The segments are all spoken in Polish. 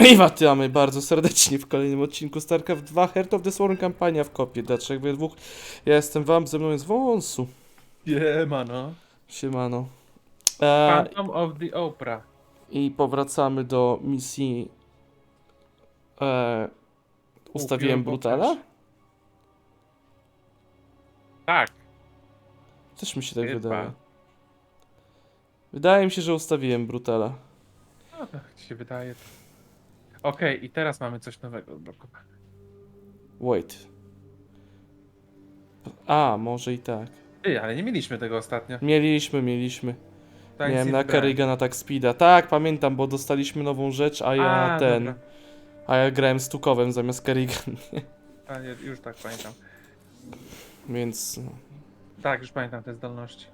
I witamy bardzo serdecznie w kolejnym odcinku StarCraft 2 Heart of the Swarm kampania w kopie dla trzech we dwóch. Ja jestem wam, ze mną jest wąsu. Siema no. Siemano. E, Phantom of the Opera. I powracamy do misji. E, ustawiłem Upiór Brutala? Tak. Też mi się tak Chyba. wydaje. Wydaje mi się, że ustawiłem Brutala. No tak ci się wydaje. Okej, i teraz mamy coś nowego odblokowane. Wait. A, może i tak. Ty, ale nie mieliśmy tego ostatnio. Mieliśmy, mieliśmy. Nic Miałem na. Kerrigana tak speeda. Tak, pamiętam, bo dostaliśmy nową rzecz, a ja A, ten. dobra. A ja grałem stukowem zamiast Kerrigan, A, nie, już tak pamiętam. więc. no. Tak, już pamiętam te zdolności.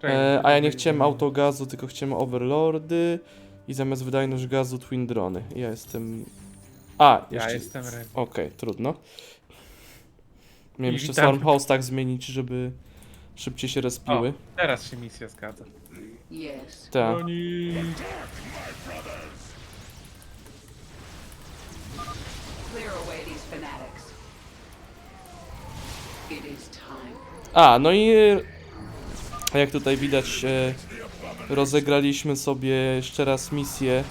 Czekaj, E, a ja nie chciałem autogazu, tylko chciałem overlordy i zamiast wydajność gazu twin drony. Ja jestem. A, Ja jeszcze. jestem Ren. Okej, trudno. Miałem I jeszcze witam. Stormhouse tak zmienić, żeby szybciej się respiły. Teraz się misja zgadza. Yes. Tak. Oni... Clear away these fanatics. It is time. A, no i e, jak tutaj widać, e, rozegraliśmy sobie jeszcze raz misję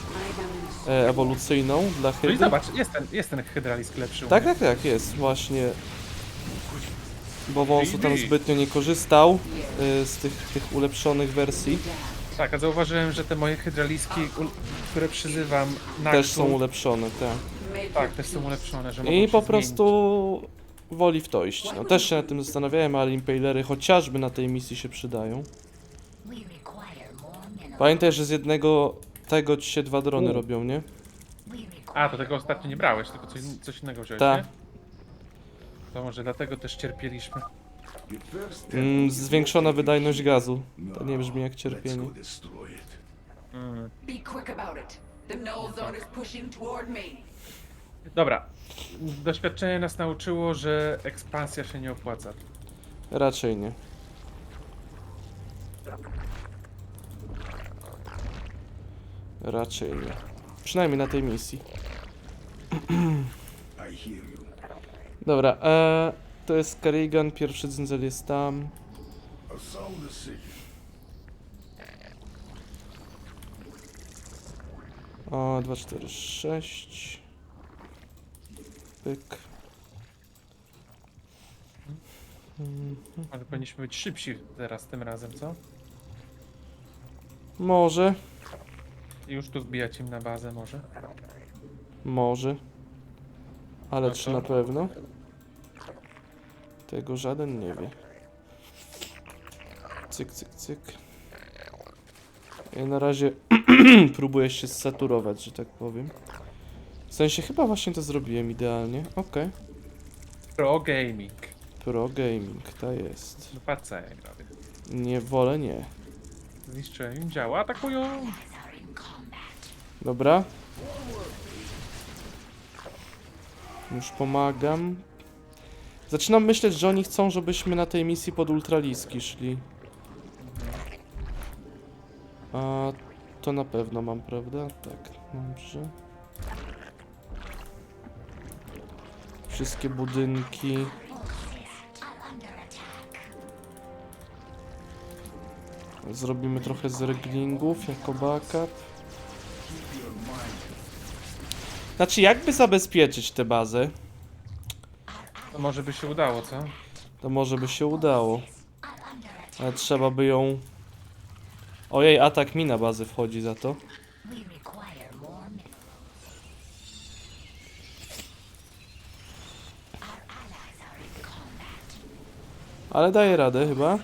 e, ewolucyjną dla No i Hydry. zobacz, jest ten, jest ten hydralisk lepszy. u Tak, mnie. tak, tak, jest właśnie. Bo Wąsu tam zbytnio nie korzystał e, z tych, tych ulepszonych wersji. Tak, a zauważyłem, że te moje hydraliski, które przyzywam na Też są ulepszone, tak. Tak, też są ulepszone, że mogą I się po prostu woli w to iść. No, też się nad tym zastanawiałem, ale impalery chociażby na tej misji się przydają. Pamiętaj, że z jednego tego ci się dwa drony U. robią, nie? A, to tego ostatnio nie brałeś, tylko coś, coś innego wziąłeś, Tak. nie? To może dlatego też cierpieliśmy. Mm, zwiększona wydajność gazu. To nie brzmi jak cierpienie. Mm. Be quick about it. The null zone is pushing toward me. Dobra. Doświadczenie nas nauczyło, że ekspansja się nie opłaca. Raczej nie. Raczej nie. Przynajmniej na tej misji. Dobra, e, to jest Kerrigan, pierwszy dzyndzel jest tam. O, 2, 4, 6. Pyk. Ale powinniśmy być szybsi teraz tym razem, co? Może, już tu zbijać im na bazę może. może. Ale No czy to- na pewno? Tego żaden nie wie. Cyk, cyk, cyk. Ja na razie próbuję się saturować, że tak powiem. W sensie chyba właśnie to zrobiłem idealnie. Okej. Pro gaming. Pro gaming, to jest. No patrz co ja im robię. Nie wolę, nie. Zniszczyłem im działa, atakują! Dobra. Już pomagam. Zaczynam myśleć, że oni chcą, żebyśmy na tej misji pod ultraliski szli. A to na pewno mam, prawda? Tak, dobrze. Wszystkie budynki. Zrobimy trochę zerglingów jako backup. Znaczy, jakby zabezpieczyć tę bazę, To może by się udało, co? to może by się udało. Ale trzeba by ją... Ojej, atak mi na bazę wchodzi za to. We require more. Ale daje radę chyba.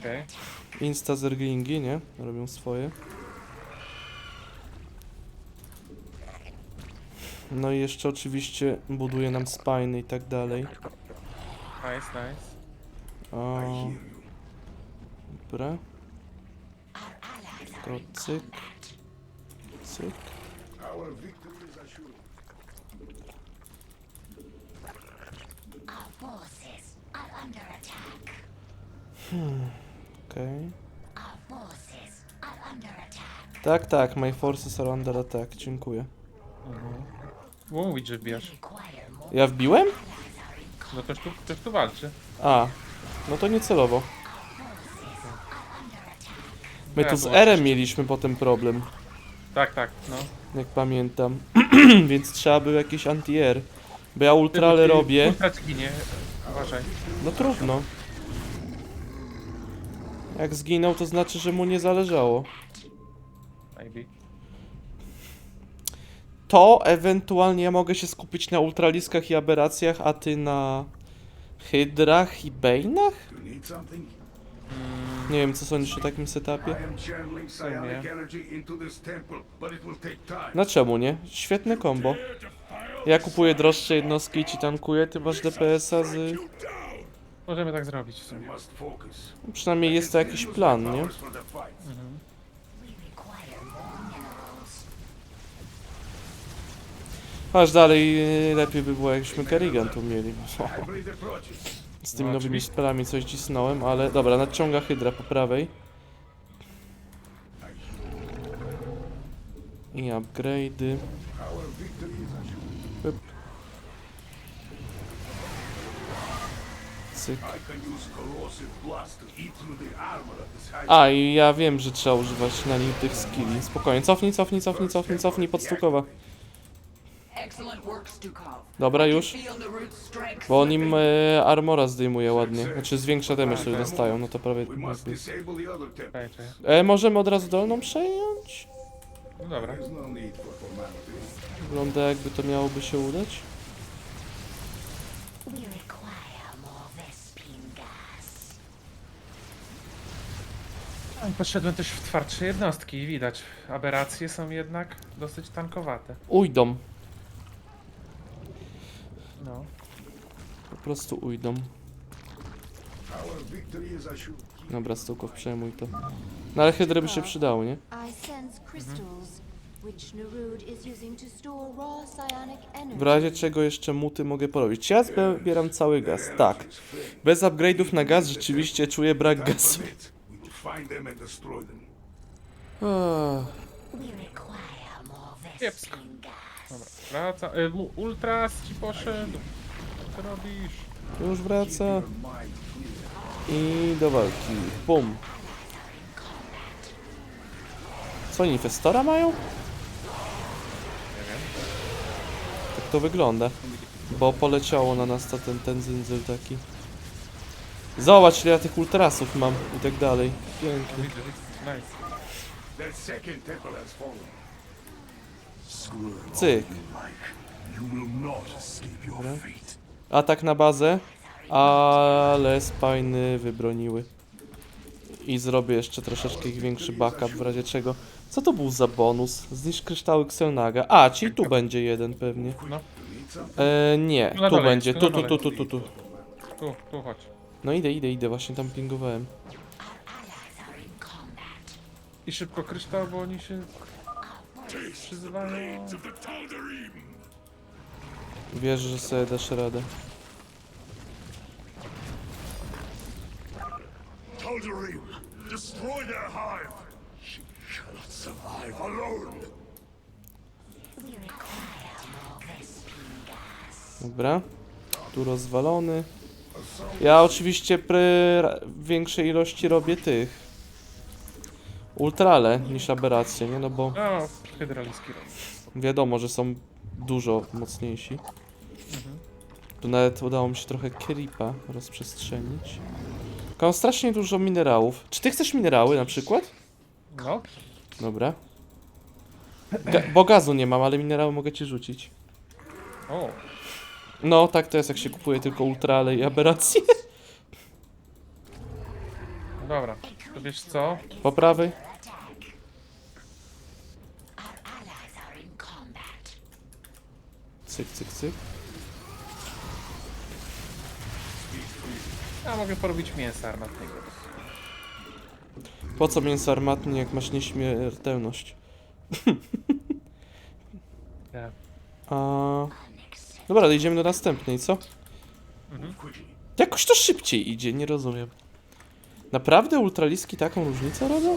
Okej. Insta zerglingi, nie? Robią swoje. No i jeszcze oczywiście buduje nam spiny i tak dalej. Nice, nice. O, dobra. To cyk. Cyk. Attack. Okej. Attack. Tak, tak, my forces are under attack. Dziękuję. Mówić, że wbijasz. Ja wbiłem? No ktoś tu, ktoś tu walczy. A, no to niecelowo. My Ja tu z zobaczę. Erem mieliśmy potem problem, Tak, tak, no. jak pamiętam. Więc trzeba było jakieś anti-air. Bo ja ultrale Ty- robię. Ultra ci ginie. Uważaj. No trudno. Jak zginął, to znaczy, że mu nie zależało. Maybe. To ewentualnie ja mogę się skupić na ultraliskach i aberracjach, a ty na hydrach i something? Nie wiem, co sądzisz o takim setupie? Time. No czemu nie? Świetne combo. Ja kupuję droższe jednostki i ci tankuję, ty masz DPS-a z... Możemy tak zrobić w sumie. Przynajmniej jest to jakiś plan, nie? Powers for the fight. We require more minerals. Aż dalej y, lepiej by było, jakbyśmy Kerrigan tu mieli. Z tymi No, nowymi spelami coś cisnąłem, ale dobra, nadciąga Hydra po prawej. I upgrade'y. Cyk. A, i ja wiem, że trzeba używać na nich tych skilli. Spokojnie, cofnij, cofnij, cofnij, cofnij, cofnij, podstukowa. Dobra, już. Bo on im e, armora zdejmuje ładnie. Znaczy zwiększa damage, który dostają, no to prawie... Czekaj, czekaj. E, możemy od razu dolną przejąć? No dobra. No. Wygląda jakby to miałoby się udać. Gas. No Poszedłem też w twardsze jednostki i widać. Aberracje są jednak dosyć tankowate. Ujdą. No. Po prostu ujdą. Dobra, Stukow, przejmuj to. No ale hydry by się przydały, nie? W razie czego jeszcze muty mogę porobić. Ja zbieram cały gaz, tak. Bez upgrade'ów na gaz rzeczywiście czuję brak gazu. Kiepsko. Dobra. Wraca. Y, mu- ultras ci poszedł. Co ty robisz? Już wraca. I do walki. Bum. Co oni Festora mają? Tak to wygląda. Bo poleciało na nas to ten, ten taki. Zobacz ile ja tych ultrasów mam i tak dalej. Pięknie. Widzę, widzę. Nice. That second temple has fallen. Cyk. Atak na bazę, ale spajny wybroniły. I zrobię jeszcze troszeczkę ich większy backup w razie czego. Co to był za bonus? Zniszcz kryształy Xelnaga. A, czyli tu będzie jeden pewnie. No. E, nie, Tu na tu dole będzie. Tu, tu tu, dole. tu, tu, tu, tu. Tu, tu chodź. No idę, idę, idę. Właśnie tam pingowałem. I szybko kryształ, bo oni się przyzywają. Wierzę, że sobie dasz radę. Tal'Darim, destroy their hive. She cannot survive alone. Dobra. Tu rozwalony. Ja oczywiście przy większej ilości robię tych. Ultrale niż aberracje, nie? No bo No, hydraliski robi. wiadomo, że są dużo mocniejsi. Tu nawet udało mi się trochę creepa rozprzestrzenić. Tylko Mam strasznie dużo minerałów. Czy ty chcesz minerały na przykład? No, Dobra. Ga bo gazu nie mam, ale minerały mogę ci rzucić. o, No, tak to jest jak się kupuje tylko ultrale i aberracje. dobra. To wiesz co? Po prawej. Our allies are in combat. Cyk, cyk, cyk. Ja mogę porobić mięsa armatnego. Po co mięso armatnie, jak masz nieśmiertelność? Tak. A... Dobra, idziemy do następnej, co? Quickly. Jakoś to szybciej idzie, nie rozumiem. Naprawdę ultraliski taką różnicę robią?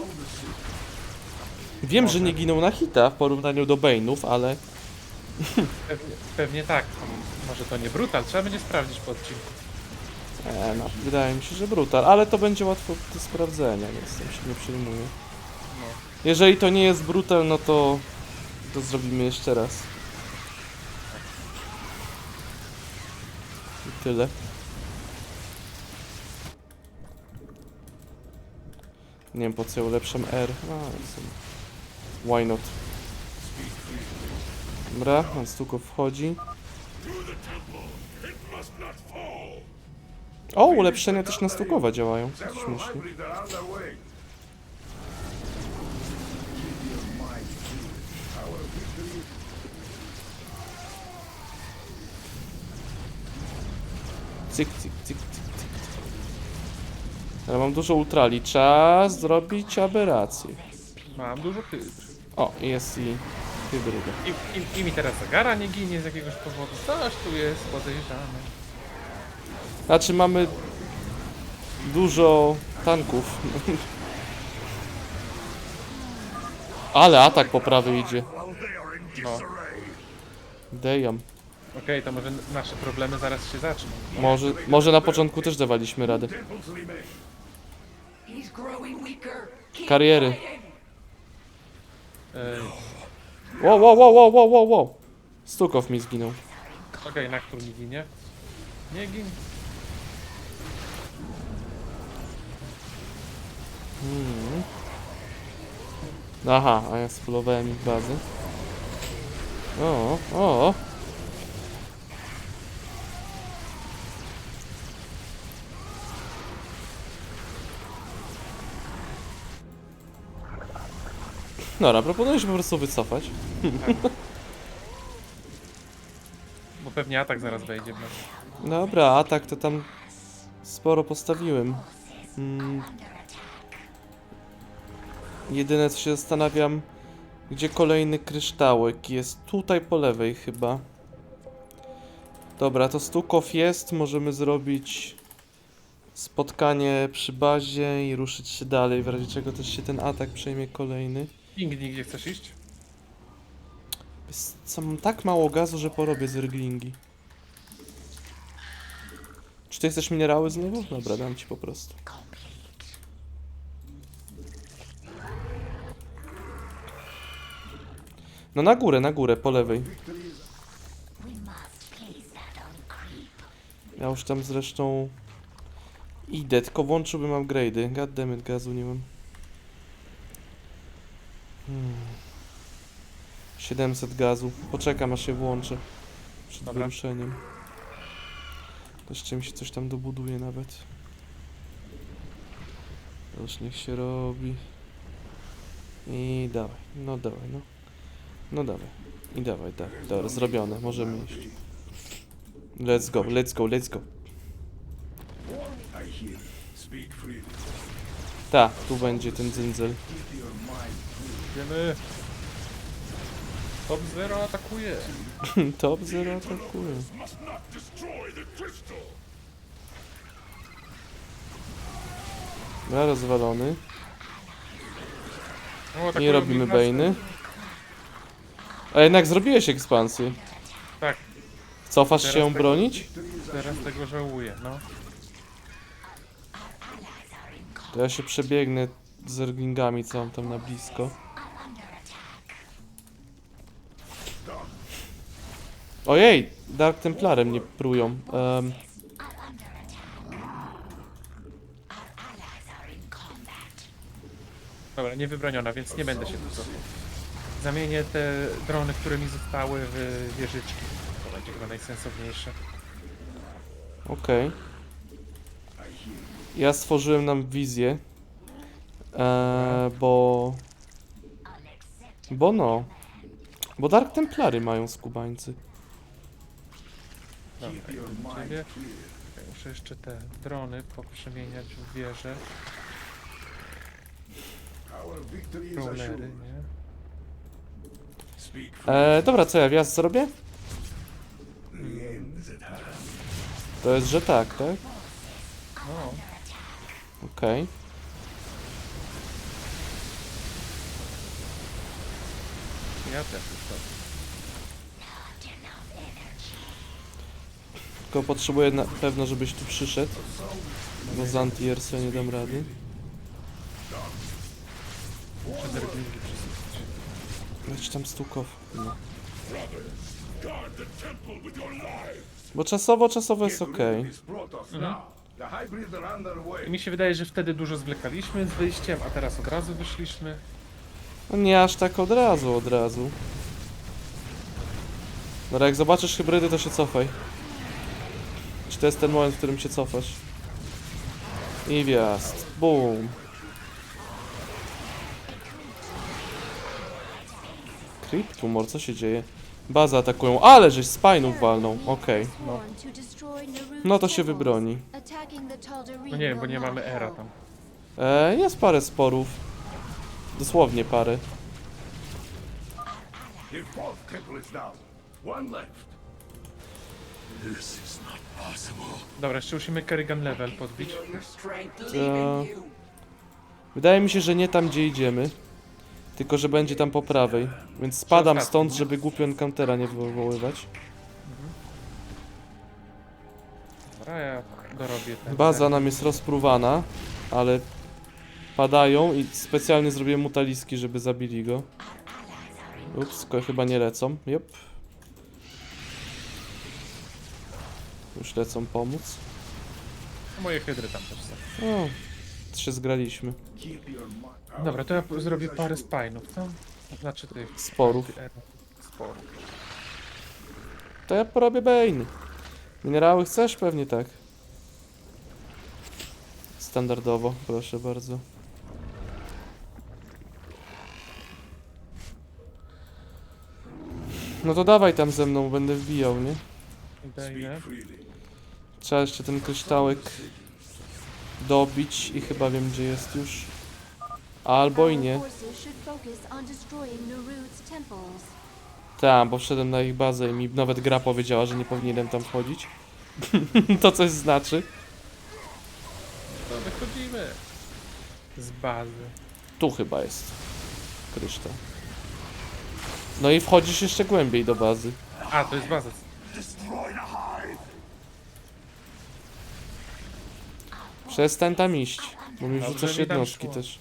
Wiem, że nie giną na hita w porównaniu do Bane'ów, ale Pewnie, pewnie tak. Może to nie brutal, trzeba będzie sprawdzić po odcinku. E, no, wydaje mi się, że brutal, ale to będzie łatwo do sprawdzenia, więc tym się nie przejmuję. No. Jeżeli to nie jest brutal, no to to zrobimy jeszcze raz. I tyle. Nie wiem po co ja ulepszam R. Są. Why not? Dobra, pan Stuko wchodzi. O, ulepszenia też na Stukowa działają. Śmiesznie. Cyk, cyk, cyk, cyk, cyk. Ale mam dużo ultrali. Czas zrobić aberrację. Mam dużo hybr. O, jest i I, i, I mi teraz zagara nie ginie z jakiegoś powodu. Coś tu jest podejrzane. Znaczy mamy dużo tanków. Ale atak po prawej idzie. No. Damn. Okej, to może nasze problemy zaraz się zaczną. Może, może na początku też dawaliśmy radę. Temples remain. He's growing weaker. Keep Kariery. fighting. Ej, Wow, wow, wow, wow, wow, wow, wow. Stukow mi zginął. Okej, na który nie ginie? Nie gin. Aha, a ja spulowałem ich bazy. O, o. Dobra, proponuję się po prostu wycofać. Bo pewnie atak zaraz wejdzie nas. Dobra, atak to tam sporo postawiłem. Mm. Jedyne co się zastanawiam, gdzie kolejny kryształek jest. Tutaj po lewej chyba. Dobra, to Stukow jest. Możemy zrobić spotkanie przy bazie i ruszyć się dalej. W razie czego też się ten atak przejmie kolejny. Pingnij, gdzie chcesz iść? Co, mam tak mało gazu, że porobię zerglingi. Czy ty chcesz minerały znowu? Dobra, dam ci po prostu. No na górę, na górę, po lewej. Ja już tam zresztą idę, tylko włączyłbym upgrade'y. Goddammit, gazu nie mam. Hmm. 700 gazu. Poczekam aż się włączę. Przed Dobra. wyruszeniem. Jeszcze mi się coś tam dobuduje nawet. Już niech się robi. I dawaj, no dawaj, no. No dawaj. I dawaj, dawaj. Dobra, zrobione, możemy iść. Let's go, let's go, let's go. I hear you. Speak freely. Ta, tu będzie ten dzyndzel. Idziemy. Top Zero atakuje. Top Zero atakuje. Dobra, rozwalony. O, atakują Nie robimy bejny. A jednak zrobiłeś ekspansję. Tak, Cofasz Teraz się tak- bronić? teraz tego żałuję, no. To ja się przebiegnę z erglingami, co mam tam na blisko. Ojej, Dark Templarem mnie prują. Um, Dobra, nie wybroniona, więc nie będę się tu cofał. Zamienię te drony, które mi zostały w wieżyczki. To będzie chyba najsensowniejsze. Okej. Ja stworzyłem nam wizję. E, bo... Bo no. Bo Dark Templary mają skubańcy. Dobra, ciebie. Muszę jeszcze te drony poprzemieniać w wieże, assured. nie? E, dobra, co ja wjazd zrobię? To jest, że tak, tak? No, Okej. ja też już to. Tylko potrzebuję na pewno, żebyś tu przyszedł. Bo z anti-airsa nie dam rady. Leć tam stukow. No. Bo czasowo, czasowo jest ok. I underway. mi się wydaje, że wtedy dużo zwlekaliśmy z wyjściem, a teraz od razu wyszliśmy. No nie aż tak od razu, od razu. Dobra, jak zobaczysz hybrydy, to się cofaj. Czy to jest ten moment, w którym się cofasz? I wjazd. Boom. Creep tumor, co się dzieje? Bazę atakują, ale żeś spinów walną, okej. Destroy Naruto's No to się wybroni. No nie wiem, bo nie mamy era tam. E, jest parę sporów. Dosłownie parę. Fourth temple is down. One left. Dobra, jeszcze musimy Kerrigan level podbić. You. Wydaje mi się, że nie tam, gdzie idziemy. Tylko, że będzie tam po prawej. Więc spadam stąd, żeby głupio encountera nie wywoływać. Dobra, ja dorobię ten. Baza nam jest rozpruwana, ale padają i specjalnie zrobiłem mutaliski, żeby zabili go. Ups, chyba nie lecą. Jop. Już lecą pomóc. Moje hydry tam też są. O, trzy zgraliśmy. Dobra, to ja zrobię parę spinów, no. Znaczy tych Sporów. sporów. To ja porobię Bane. Minerały chcesz? Pewnie tak. Standardowo, proszę bardzo. No to dawaj tam ze mną, będę wbijał, nie? Freely. Trzeba jeszcze ten kryształek dobić i chyba wiem gdzie jest już. Albo i nie. Tak, bo wszedłem na ich bazę i mi nawet gra powiedziała, że nie powinienem tam wchodzić. to coś znaczy. To wychodzimy. Z bazy. Tu chyba jest kryształ. No i wchodzisz jeszcze głębiej do bazy. A, to jest baza. Przestań tam iść, bo mi Dobrze wrzucasz mi tam jednostki szło. też.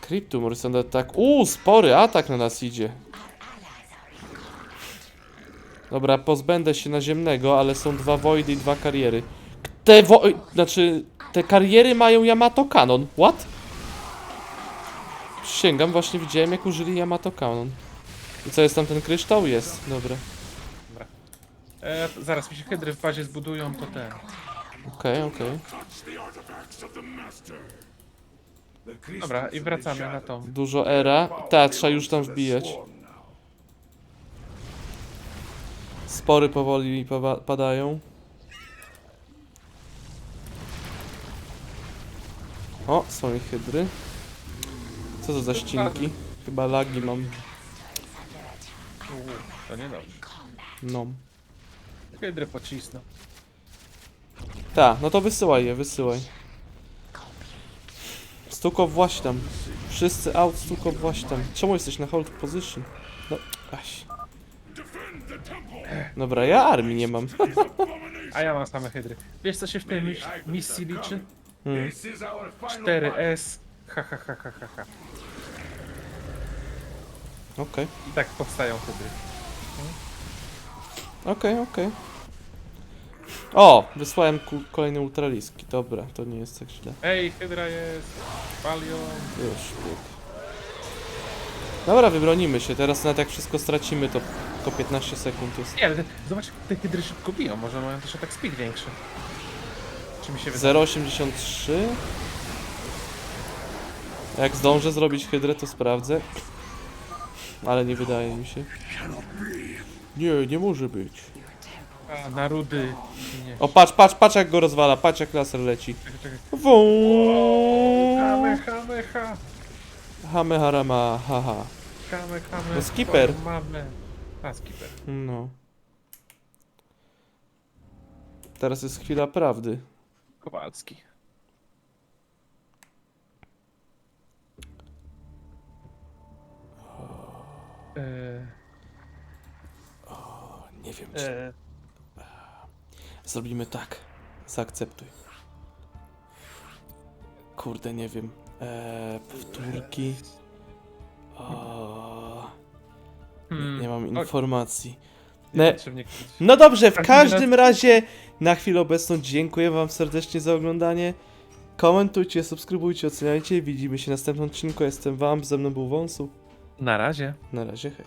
Cryptumor jest under attack. Uuu, spory atak na nas idzie. Dobra, pozbędę się naziemnego, ale są dwa Voidy i dwa kariery. Te wo... Znaczy, te kariery mają Yamato Kanon. What? Sięgam, właśnie widziałem jak użyli Yamato Kanon. I co, jest tam ten kryształ? Jest, dobra. E, zaraz mi się hydry w bazie zbudują, to ten. Okej, okej. Dobra, i wracamy na tą. Dużo era. Ta, trzeba już tam wbijać. Spory powoli padają. O, są ich hydry. Co to za ścinki? Chyba lagi mam. To niedobrze. No. Hydry pocisną. Ta, no to wysyłaj je, wysyłaj. Stuko właśnie tam. Wszyscy out, stuko właśnie tam. Czemu jesteś na hold position? No, aś. Dobra, ja armii nie mam. A ja mam same hydry. Wiesz co się w tej mis misji liczy? Hmm. This is our final 4S. Ha ha ha ha ha ha. Okej, I tak powstają hydry. okej, okej. O, wysłałem ku- kolejne ultraliski. Dobra, to nie jest tak źle. Ej, hydra jest. Palion. Już, bieg. Dobra, wybronimy się. Teraz nawet jak wszystko stracimy, to tylko 15 sekund jest. Nie, ale te, zobacz, te hydry szybko biją. Może mają też atak speed większy. Czy mi się wydaje? 0,83 Jak zdążę zrobić hydrę, to sprawdzę. Ale nie wydaje mi się. Nie, nie może być. A, na rudy. Nie. O, patrz, patrz, patrz jak go rozwala, patrz jak laser leci. Czekaj, czekaj. Ha. Hame harama, haha. Hame, hame. No, skipper. twoją Mamę. A, skipper. No. Teraz jest chwila prawdy. Kowalski. Eee, Nie wiem, czy... E, Zrobimy tak. Zaakceptuj. Kurde, nie wiem. Eee, powtórki. O, hmm, nie mam o, informacji. Ne, kłócić. no dobrze, w Każdy każdym raz- razie na chwilę obecną dziękuję wam serdecznie za oglądanie. Komentujcie, subskrybujcie, oceniajcie. Widzimy się w następnym odcinku. Jestem wam, ze mną był Wąsu. Na razie. Na razie, hej.